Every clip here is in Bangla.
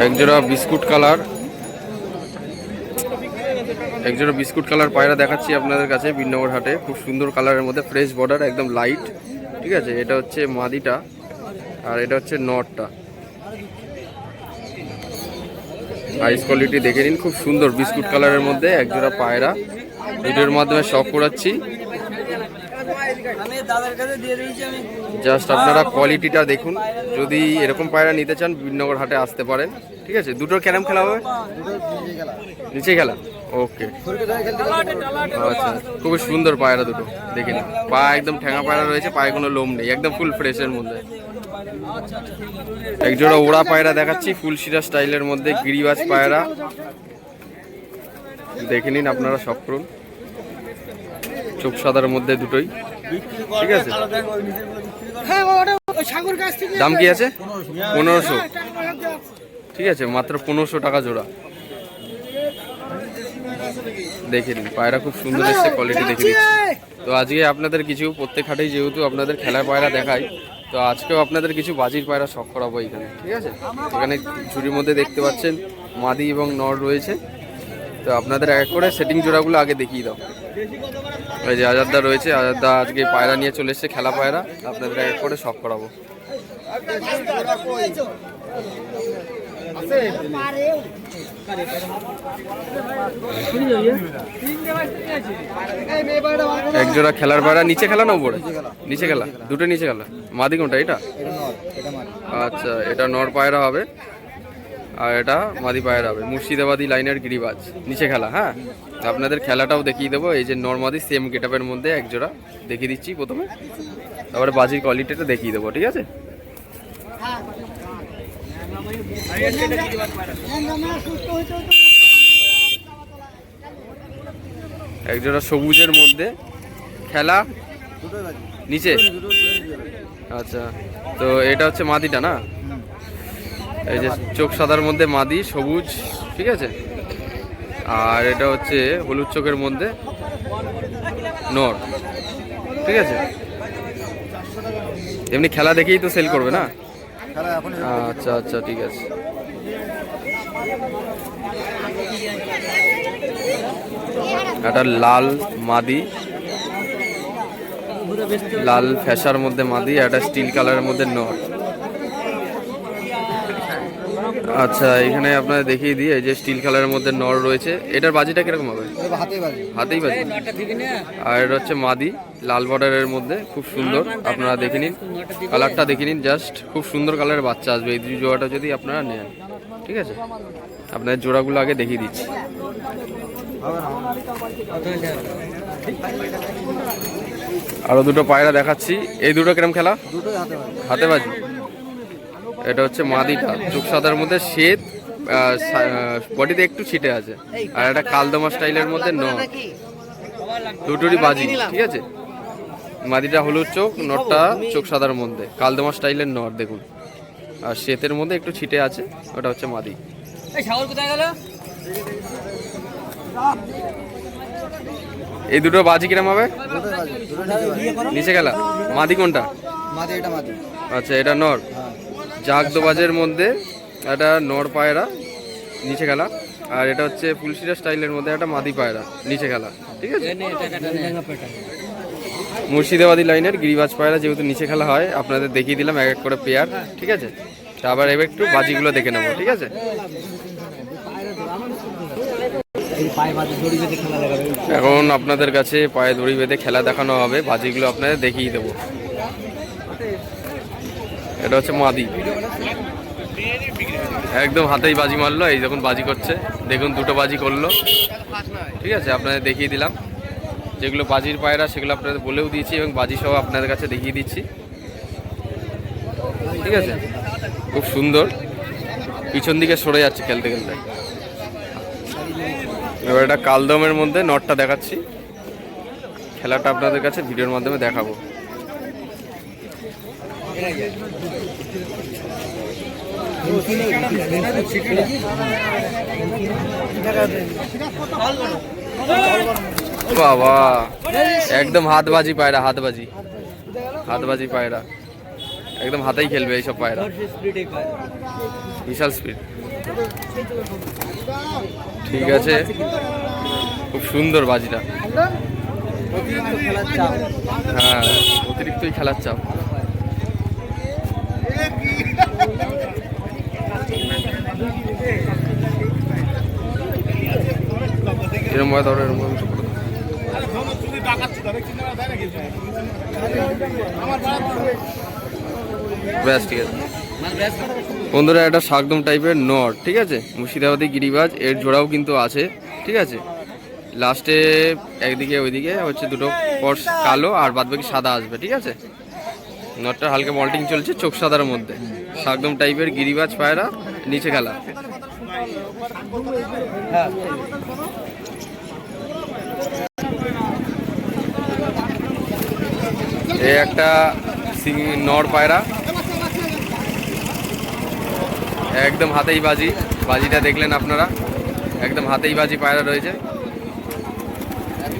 একজোড়া বিস্কুট কালার। একজোড়া বিস্কুট কালার পায়রা দেখাচ্ছি আপনাদের কাছে বিনগর হাটে। খুব সুন্দর কালারের মধ্যে, ফ্রেশ বর্ডার, একদম লাইট ঠিক আছে, এটা হচ্ছে মাদিটা আর এটা হচ্ছে নটটা। আইস কোয়ালিটি দেখে নিন, খুব সুন্দর বিস্কুট কালারের মধ্যে একজোড়া পায়রা। ভিডিওর মাধ্যমে শখ করাচ্ছি আমি দাদার কাছে দিয়ে দিয়েছি আমি জাস্ট আপনারা কোয়ালিটিটা দেখুন। যদি এরকম পায়রা নিতে চান বিনগর হাটে আসতে পারেন। ঠিক আছে? দুটোর ক্যারাম খেলা হবে? নিচে খেলা। ওকে আচ্ছা। খুবই সুন্দর পায়রা দুটো। দেখে নিন। পা একদম ঠ্যাঙা পায়রা রয়েছে পায়ে কোনো লোম নেই। একদম ফুল ফ্রেশের মধ্যে। একজোড়া ওড়া পায়রা দেখাচ্ছি ফুল শিরা স্টাইলের মধ্যে গিরিবাজ পায়রা। দেখে নিন আপনারা সব করুন। চোখ সাদার মধ্যে দুটোই। ঠিক আছে? হ্যাঁ দাম কি আছে? পনেরোশো। ঠিক আছে মাত্র পনেরোশো টাকা জোড়া। দেখে নিন পায়রা খুব সুন্দর এসছে কোয়ালিটি দেখে নিন তো আজকে আপনাদের কিছু প্রত্যেক হাটেই যেহেতু আপনাদের খেলার পায়রা দেখাই তো আজকেও আপনাদের কিছু বাজির পায়রা শখ করাবো এখানে ঠিক আছে? এখানে ঝুড়ির মধ্যে দেখতে পাচ্ছেন মাদি এবং নর রয়েছে। তো আপনাদের এক করে সেটিং জোড়াগুলো আগে দেখিয়ে দাও। ওই যে আজাদদা রয়েছে, আজাদদা আজকে পায়রা নিয়ে চলে এসছে, খেলা পায়রা। আপনাদের এক করে শখ করাবো। এক জোড়া খেলার পায়রা, নিচে খেলা না উপরে? নিচে খেলা, দুটো নিচে খেলা। মাদি কোনটা, এটা? আচ্ছা এটা নর পায়রা হবে। আর এটা মাদি পায়রা হবে। মুর্শিদাবাদি লাইনের গিরিবাজ। নিচে খেলা হ্যাঁ? আপনাদের খেলাটাও দেখিয়ে দেবো। এই যে নর্মাদি সেম গেটআপের মধ্যে এক জোড়া দেখিয়ে দিচ্ছি প্রথমে। তারপরে বাজির কোয়ালিটিটা দেখিয়ে দেবো, ঠিক আছে? একজোড়া সবুজের মধ্যে খেলা। নিচে? আচ্ছা। তো এটা হচ্ছে মাদিটা না? এই যে চোখ সাদার মধ্যে মাদি, সবুজ, ঠিক আছে? আর এটা হচ্ছে হলুদ চোখের মধ্যে নর, ঠিক আছে? এমনি খেলা দেখেই তো সেল করবে না? আচ্ছা আচ্ছা ঠিক আছে। একটা লাল মাদি, লাল ফ্যাশার মধ্যে মাদি একটা স্টিল কালারের মধ্যে নর। আচ্ছা এখানে আপনাদের দেখিয়ে দিই এই যে স্টিল কালারের মধ্যে নর রয়েছে। এটার বাজিটা কীরকম হবে? হাতেই বাজি। আর এটা হচ্ছে মাদি লাল বর্ডারের মধ্যে খুব সুন্দর আপনারা দেখে নিন। কালারটা দেখে নিন জাস্ট খুব সুন্দর কালারের বাচ্চা আসবে। এই দুই জোড়াটা যদি আপনারা নেন ঠিক আছে? আপনাদের জোড়াগুলো আগে দেখিয়ে দিচ্ছি। আরও দুটো পায়রা দেখাচ্ছি। এই দুটো কিরম খেলা? হাতে বাজি? এটা হচ্ছে মাদিটা। চোখ সাদার মধ্যে শ্বেত বডিতে একটু ছিটে আছে। আর একটা কালদমা স্টাইলের মধ্যে ন। দুটোরই বাজি ঠিক আছে? মাদিটা হলুদ চোখ নটটা চোখ সাদার মধ্যে। কালদমা স্টাইলের নট দেখুন। আর শ্বেতের মধ্যে একটু ছিটে আছে ওটা হচ্ছে মাদি। এই সাগর কোথায় গেল? এই দুটো বাজি কিরম হবে? নিচে গেলা। মাদি কোনটা? মাদি এটা মাদি। আচ্ছা এটা নর জাগদোবাজের মধ্যে একটা নর পায়রা নিচে খেলা আর এটা হচ্ছে ফুলশিরা স্টাইলের মধ্যে একটা মাদি পায়রা নিচে খেলা ঠিক আছে? মুর্শিদাবাদী লাইনের গিরিবাজ পায়রা যেহেতু নিচে খেলা হয় আপনাদের দেখিয়ে দিলাম এক এক করে পেয়ার। ঠিক আছে? আবার এবার একটু বাজিগুলো দেখে নেব ঠিক আছে? এখন আপনাদের কাছে পায়ে দড়ি বেঁধে খেলা দেখানো হবে। বাজিগুলো আপনাদের দেখিয়ে দেবো। এটা হচ্ছে মাদি। একদম হাতেই বাজি মারলো, এই যখন বাজি করছে, দেখুন দুটো বাজি করল। ঠিক আছে, আপনাদের দেখিয়ে দিলাম। যেগুলো বাজির পায়রা, সেগুলো আপনাদের বলেও দিয়েছি এবং বাজি সহ আপনাদের কাছে দেখিয়ে দিচ্ছি। ঠিক আছে? খুব সুন্দর। পিছন দিকে সরে যাচ্ছে খেলতে খেলতে। এবার এটা কালদমের মধ্যে নটটা দেখাচ্ছি। খেলাটা আপনাদের কাছে ভিডিওর মাধ্যমে দেখাবো। বাবা, একদম হাতবাজি পায়রা, হাতবাজি। হাতবাজি পায়রা। একদম হাতেই খেলবে এইসব পায়রা। বিশাল স্পিড ঠিক আছে। খুব সুন্দর বাজিটা। হ্যাঁ অতিরিক্তই খেলার চাপ। এরম করে ব্যাস, ঠিক আছে। বন্ধুরা একটা শাকদম টাইপের নট ঠিক আছে? মুর্শিদাবাদী গিরিবাজ, এর জোড়াও কিন্তু আছে, ঠিক আছে? লাস্টে একদিকে ওইদিকে হচ্ছে দুটো পর কালো আর বাদবাকি সাদা আসবে, ঠিক আছে? নটটা হালকা মল্টিং চলছে চোখ সাদার মধ্যে। শাকদম টাইপের গিরিবাজ পায়রা, নিচে খেলা। হ্যাঁ এই একটা নর পায়রা। একদম হাতেই বাজি। বাজিটা দেখলেন আপনারা? একদম হাতেই বাজি পায়রা রয়েছে।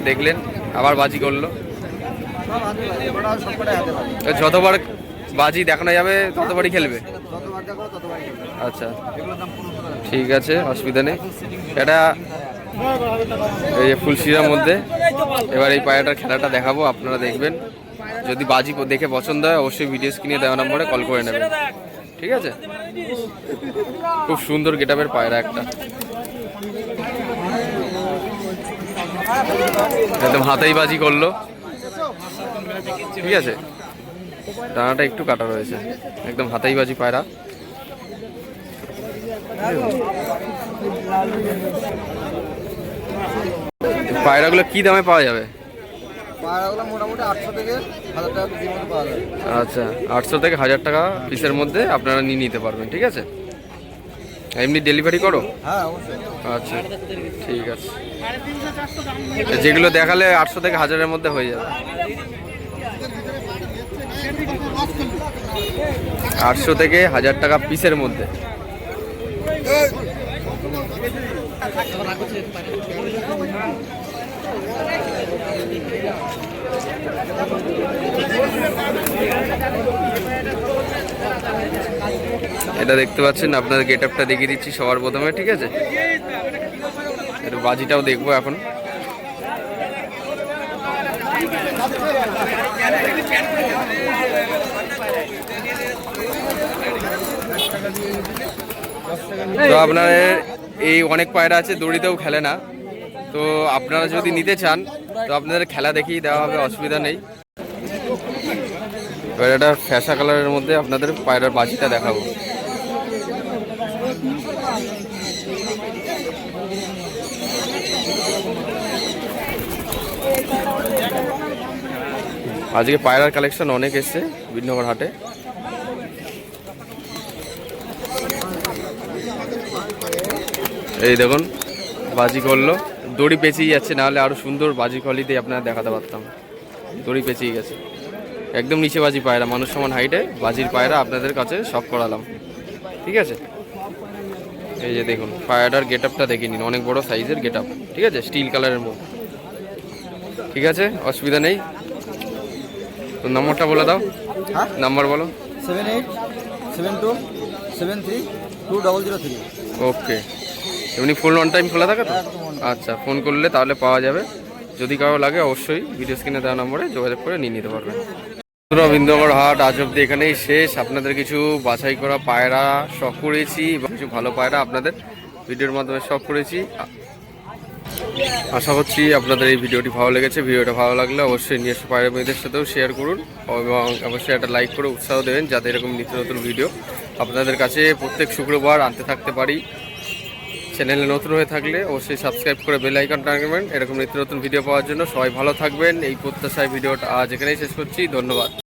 দেখলেন, আবার বাজি করল। যতবার বাজি দেখানো যাবে, ততবারই খেলবে। আচ্ছা। ঠিক আছে, অসুবিধা নেই। এটা এই যে ফুলশিরার মধ্যে। এবার এই পায়রাটার খেলাটা দেখাবো, আপনারা দেখবেন। যদি বাজি দেখে পছন্দ হয়, অবশ্যই ভিডিও স্ক্রিনে দেওয়া নম্বরে কল করে নেবেন। ঠিক আছে? খুব সুন্দর গেটাপের পায়রা একটা। একদম হাতেই বাজি করল। ঠিক আছে? ডানাটা একটু কাটা রয়েছে। একদম হাতেই বাজি পায়রা। পায়রাগুলো কি দামে পাওয়া যাবে? পায়রাগুলো মোটামুটি আটশো থেকে হাজার টাকা কেজির মধ্যে পাওয়া যাবে আচ্ছা আটশো থেকে হাজার টাকা পিসের মধ্যে আপনারা নিয়ে নিতে পারবেন ঠিক আছে? এমনি ডেলিভারি করো? হ্যাঁ আচ্ছা ঠিক আছে। যেগুলো দেখালে আটশো থেকে হাজারের মধ্যে হয়ে যাবে। আটশো থেকে হাজার টাকা পিসের মধ্যে। এটা দেখতে পাচ্ছেন আপনাদের গেট আপটা দেখিয়ে দিচ্ছি সবার প্রথমে, ঠিক আছে? একটু বাজিটাও দেখব এখন। তো আপনার এই অনেক পায়রা আছে, দড়িতেও খেলে না। তো আপনারা যদি নিতে চান, তো আপনাদের খেলা দেখিয়ে দেওয়া হবে, অসুবিধা নেই। এবার এটা ফ্যাশা কালারের মধ্যে আপনাদের পায়রার বাজিটা দেখাবো। আজকে পায়রার কালেকশন অনেক এসছে বিনগর হাটে। এই দেখুন, বাজি করল। দড়ি পেঁচিয়ে যাচ্ছে, নাহলে আরও সুন্দর বাজি কোয়ালিটি আপনারা দেখাতে পারতাম। দড়ি পেঁচিয়ে গেছে। একদম নিচে বাজি পায়রা, মানুষ সমান হাইটে বাজির পায়রা আপনাদের কাছে সব করালাম। ঠিক আছে? এই যে দেখুন, পায়রাটার গেট আপটা দেখে নিন, অনেক বড় সাইজের গেট আপ ঠিক আছে? স্টিল কালারের মধ্যে। ঠিক আছে? অসুবিধা নেই। তো নম্বরটা বলে দাও। হ্যাঁ? নাম্বার বলো। Seven eight seven two seven three two double zero three. Okay. এমনি ফোন অন টাইম খোলা থাকে তো? আচ্ছা ফোন করলে তাহলে পাওয়া যাবে। যদি কারও লাগে অবশ্যই ভিডিও স্ক্রিনে দেওয়া নম্বরে যোগাযোগ করে নিয়ে নিতে পারবেন। রবীন্দ্রগড় হাট আজ অব্দি এখানেই শেষ। আপনাদের কিছু বাছাই করা পায়রা শখ করেছি এবং কিছু ভালো পায়রা আপনাদের ভিডিওর মাধ্যমে শখ করেছি। আশা করছি আপনাদের এই ভিডিওটি ভালো লেগেছে। ভিডিওটা ভালো লাগলে অবশ্যই নিজস্ব পায়রা মেয়েদের সাথেও শেয়ার করুন এবং অবশ্যই একটা লাইক করে উৎসাহ দেবেন যাতে এরকম নিত্য নতুন ভিডিও আপনাদের কাছে প্রত্যেক শুক্রবার আনতে থাকতে পারি। চ্যানেলে নতুন হয়ে থাকলে অবশ্যই সাবস্ক্রাইব করে বেল আইকন টানবেন এরকম নিত্য নতুন ভিডিও পাওয়ার জন্য সবাই ভালো থাকবেন। এই প্রত্যাশায় ভিডিওটা আজ এখানেই শেষ করছি। ধন্যবাদ।